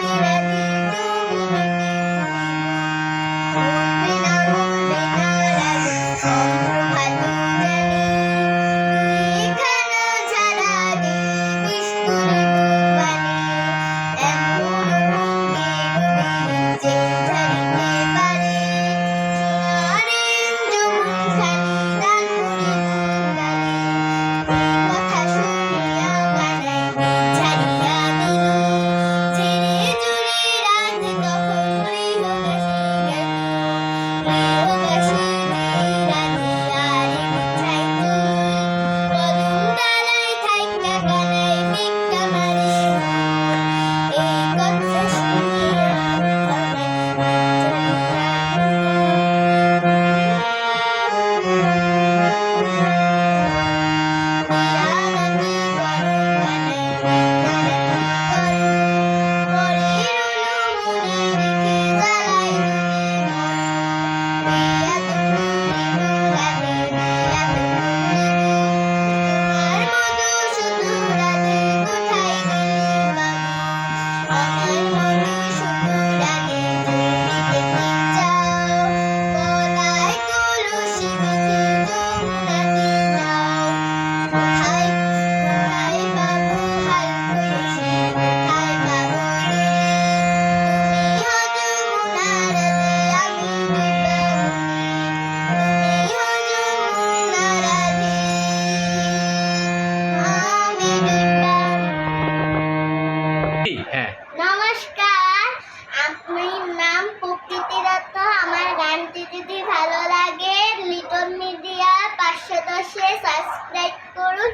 Krishna. নমস্কার আপনি নাম প্রকৃতি দত্ত আমার গানটি যদি ভালো লাগে লিটন মিডিয়া পাঁচশো দশে সাবস্ক্রাইব করুন